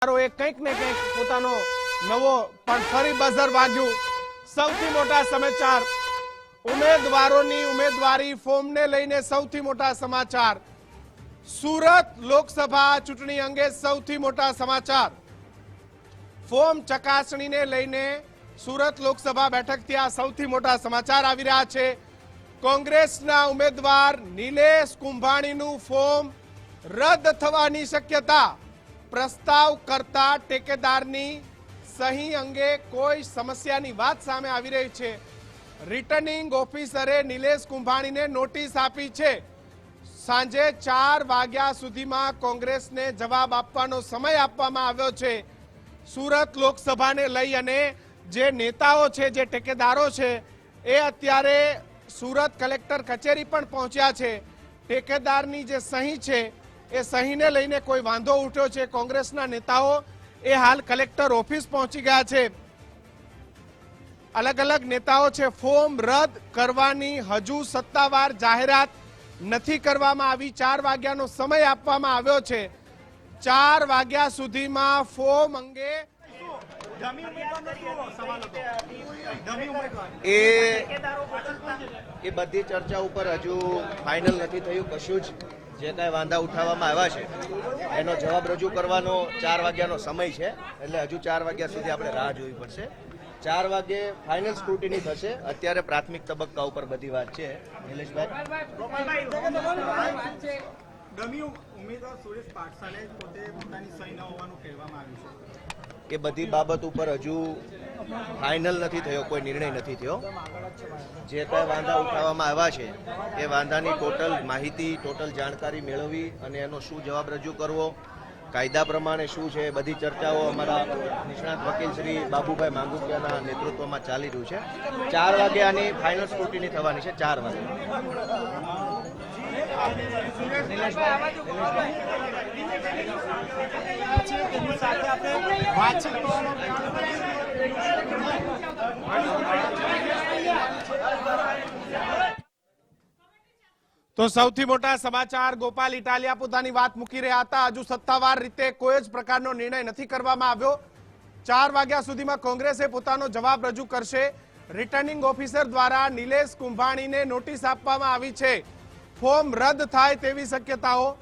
એ કંઈક ને કંઈક પોતાનો નવો પણ ફરી બઝર વાગ્યું. સૌથી મોટા સમાચાર. ઉમેદવારોની ઉમેદવારી ફોર્મને લઈને સૌથી મોટા સમાચાર. સુરત લોકસભા ચૂંટણી અંગે સૌથી મોટા સમાચાર. ફોર્મ ચકાસણીને લઈને સુરત લોકસભા બેઠકથી આ સૌથી મોટા સમાચાર આવી રહ્યા છે. કોંગ્રેસના ઉમેદવાર નિલેશ કુંભાણીનું ફોર્મ રદ થવાની શક્યતા. પ્રસ્તાવ કરતા ટેકેદારની સહી અંગે કોઈ સમસ્યાની વાત સામે આવી રહી છે. રિટર્નિંગ ઓફિસરે નિલેશ કુંભાણીને નોટિસ આપી છે. સાંજે ચાર વાગ્યા સુધીમાં કોંગ્રેસને જવાબ આપવાનો સમય આપવામાં આવ્યો છે. સુરત લોકસભાને લઈ અને જે નેતાઓ છે, જે ટેકેદારો છે, એ અત્યારે સુરત કલેક્ટર કચેરી પણ પહોંચ્યા છે. ટેકેદારની જે સહી છે એ સહીને લઈને કોઈ વાંધો ઉઠ્યો છે? કોંગ્રેસના નેતાઓ એ હાલ કલેક્ટર ઓફિસ પહોંચી ગયા છે. અલગ અલગ નેતાઓ છે, ફોર્મ રદ કરવાની હજુ સત્તાવાર જાહેરાત નથી કરવામાં આવી. ચાર વાગ્યાનો સમય આપવામાં આવ્યો છે. ચાર વાગ્યા સુધીમાં ફોર્મ અંગે એ બધી ચર્ચા ઉપર હજુ ફાઇનલ નથી થયું, કશું જ જે કાંઈ વાંધા ઉઠાવવામાં આવ્યા છે એનો જવાબ રજૂ કરવાનો ચાર વાગ્યાનો સમય છે એટલે હજુ ચાર વાગ્યા સુધી આપણે રાહ જોવી પડશે. ચાર વાગે ફાઇનલ સ્ક્રુટિની થશે. અત્યારે પ્રાથમિક તબક્કા ઉપર બધી વાત છે. નિલેશભાઈ? ડમી ઉમેદવાર સુરેશ પાટસાલે પોતે પોતાની સહી ન હોવાનું કહેવામાં આવ્યું છે. એ બધી બાબત ઉપર હજુ ફાઇનલ નથી થયો, કોઈ નિર્ણય નથી થયો. જે કાંઈ વાંધા ઉઠાવવામાં આવ્યા છે, એ વાંધાની ટોટલ માહિતી ટોટલ જાણકારી મેળવવી અને એનો શું જવાબ રજૂ કરવો, કાયદા પ્રમાણે શું છે બધી ચર્ચાઓ અમારા નિષ્ણાત વકીલ શ્રી બાબુભાઈ માંગુકિયાના નેતૃત્વમાં ચાલી રહ્યું છે. ચાર વાગે આની ફાઇનલ સ્ક્રુટિની થવાની છે, ચાર વાગે એની સાથે આપણે વાતચીત કરવાનો તો સૌથી મોટા સમાચાર, ગોપાલ ઇટાલિયા પોતાની વાત મૂકી રહ્યા હતા. હજુ સત્તાવાર રીતે કોઈ જ પ્રકારનો નિર્ણય નથી કરવામાં આવ્યો. ચાર વાગ્યા સુધીમાં કોંગ્રેસે પોતાનો જવાબ રજૂ કરશે. રિટર્નિંગ ઓફિસર દ્વારા નિલેશ કુંભાણીને નોટિસ આપવામાં આવી છે. ફોર્મ રદ થાય તેવી શક્યતાઓ.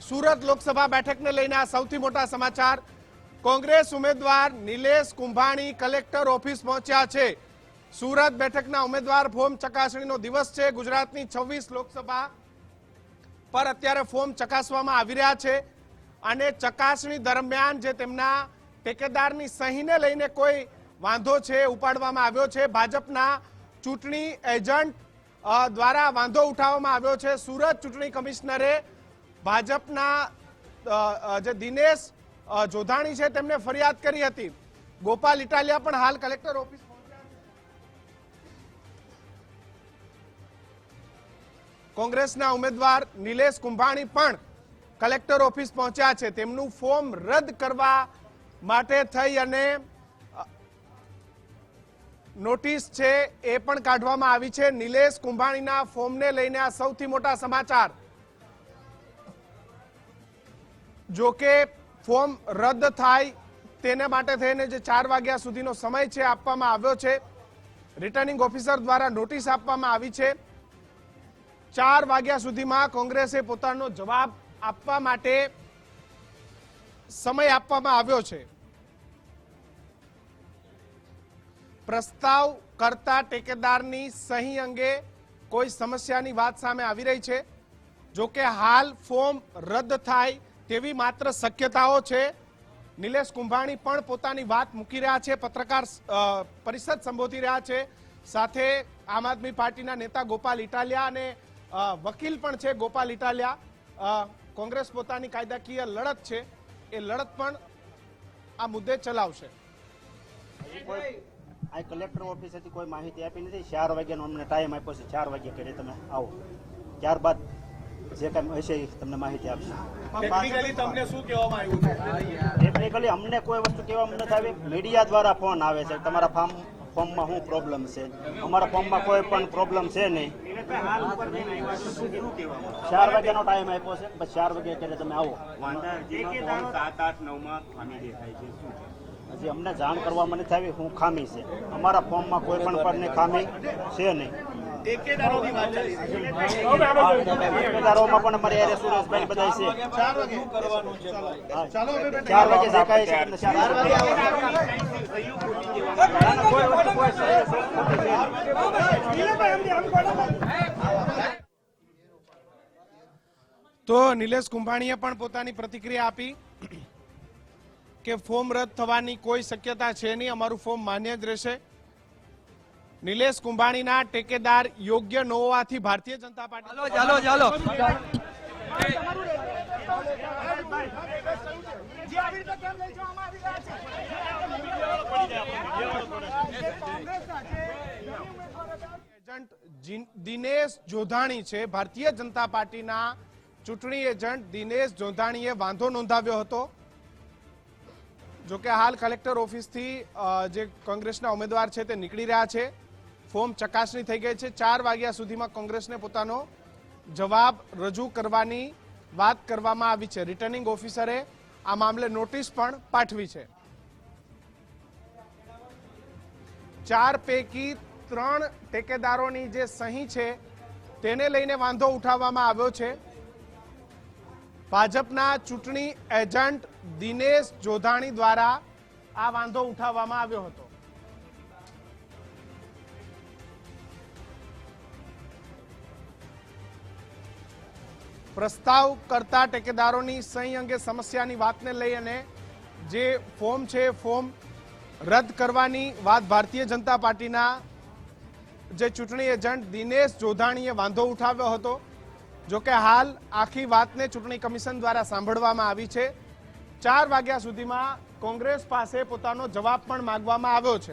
સુરત લોકસભા બેઠકને લઈને આ સૌથી મોટા સમાચાર. કોંગ્રેસ ઉમેદવાર નિલેશ કુંભાણી કલેક્ટર ઓફિસ પહોંચ્યા છે. સુરત બેઠકના ઉમેદવાર ફોર્મ ચકાસણીનો દિવસ છે. ગુજરાતની છવ્વીસ લોકસભા પર અત્યારે ફોર્મ ચકાસવામાં આવી રહ્યા છે. અને ચકાસણી દરમિયાન જે તેમના ટેકેદારની સહીને લઈને કોઈ વાંધો છે ઉપાડવામાં આવ્યો છે. ભાજપના ચૂંટણી એજન્ટ દ્વારા વાંધો ઉઠાવવામાં આવ્યો છે. સુરત ચૂંટણી કમિશનરે ભાજપના જે દિનેશ જોધાણી છે, તેમને ફરિયાદ કરી હતી. ગોપાલ ઇટાલિયા પણ હાલ કલેક્ટર ઓફિસ કોંગ્રેસના ઉમેદવાર નિલેશ કુંભાણી પણ કલેક્ટર ઓફિસ પહોંચ્યા છે. તેમનું ફોર્મ રદ કરવા માટે થઈ અને નોટિસ છે એ પણ કાઢવામાં આવી છે. નિલેશ કુંભાણીના ફોર્મને લઈને આ સૌથી મોટા સમાચાર. જો કે ફોર્મ રદ થાય તેને માટે થઈને જે ચાર વાગ્યા સુધીનો સમય છે આપવામાં આવ્યો છે. રિટર્નિંગ ઓફિસર દ્વારા નોટિસ આપવામાં આવી છે. ચાર વાગ્યા સુધીમાં કોંગ્રેસે પોતાનો જવાબ આપવા માટે સમય આપવામાં આવ્યો છે. પ્રસ્તાવ કરતા ટેકેદારની સહી અંગે કોઈ સમસ્યાની વાત સામે આવી રહી છે. જો કે હાલ ફોર્મ રદ થાય તેવી માત્ર શક્યતાઓ છે. નિલેશ કુંભાણી પણ પોતાની વાત મૂકી રહ્યા છે, પત્રકાર પરિષદ સંબોધી રહ્યા છે. સાથે આમ આદમી પાર્ટીના નેતા ગોપાલ ઇટાલિયા અને વકીલ પણ છે ગોપાલ ઇટાલિયા. કોંગ્રેસ પોતાની કાયદાકીય લડત છે. એ લડત પણ આ મુદ્દે ચલાવશે. આ કલેક્ટર ઓફિસેથી કોઈ માહિતી આપી નથી? ચાર વાગ્યાનો અમને ટાઈમ આપ્યો છે. ચાર વાગ્યા કરી તમે આવો. ત્યારબાદ જે કાંઈ હશે એ તમને માહિતી આપશે. ટેકનિકલી તમને શું કહેવામાં આવ્યું છે? ટેકનિકલી અમને કોઈ વસ્તુ કહેવામાં નથી આવી. મીડિયા દ્વારા ફોન આવે છે. તમારા ફોર્મ ફોર્મમાં શું પ્રોબ્લેમ છે? અમારા ફોર્મમાં કોઈ પણ પ્રોબ્લેમ છે નહીં. ચાર વાગ્યાનો ટાઈમ આપ્યો છે બસ ચાર વાગે ત્યારે તમે આવો. સાત આઠ નવમાં ખામી દેખાય છે શું હજી અમને જાણ કરવામાં નથી આવી હું ખામી છે. અમારા ફોર્મમાં કોઈ પણ પ્રકારની ખામી છે નહીં. ઠેકેદારોમાં પણ અમારે યારે સુરેશભાઈ બધા છે. ચાર વાગે દેખાય છે ચાર વાગે ના, ના, કોઈ વસ્તુ કોઈ છે- તો નિલેશ કુંભાણીએ પણ પોતાની પ્રતિક્રિયા આપી કે ફોર્મ રદ થવાની કોઈ શક્યતા છે નહીં અમારું ફોર્મ માન્ય જ રહેશે. નિલેશ કુંભાણીના ટેકેદાર યોગ્ય ન હોવાથી ભારતીય જનતા પાર્ટી ચાલો ચાલો એજન્ટ દિનેશ જોધાણી છે ભારતીય જનતા પાર્ટીના ચૂંટણી એજન્ટ દિનેશ જોધાણીએ વાંધો નોંધાવ્યો હતો. જો કે હાલ કલેક્ટર ઓફિસથી જે કોંગ્રેસના ઉમેદવાર છે તે નીકળી રહ્યા છે. ફોર્મ ચકાસણી થઈ ગઈ છે. ચાર વાગ્યા સુધીમાં કોંગ્રેસને પોતાનો જવાબ રજૂ કરવાની વાત કરવામાં આવી છે. રિટર્નિંગ ઓફિસરે આ મામલે નોટિસ પણ પાઠવી છે. ચાર પૈકી ત્રણ ટેકેદારોની જે સહી છે, તેને લઈને વાંધો ઉઠાવવામાં આવ્યો છે. ભાજપના ચૂંટણી એજન્ટ દિનેશ જોધાણી દ્વારા આ વાંધો ઉઠાવવામાં આવ્યો હતો. પ્રસ્તાવ કરતા ટેકેદારોની સહી અંગે સમસ્યાની વાતને લઈ અને જે ફોર્મ છે ફોર્મ રદ કરવાની વાત ભારતીય જનતા પાર્ટીના જે ચૂંટણી એજન્ટ દિનેશ જોધાણીએ વાંધો ઉઠાવ્યો હતો. જો કે હાલ આખી વાતને ચૂંટણી કમિશન દ્વારા સાંભળવામાં આવી છે. ચાર વાગ્યા સુધીમાં કોંગ્રેસ પાસે પોતાનો જવાબ પણ માંગવામાં આવ્યો છે.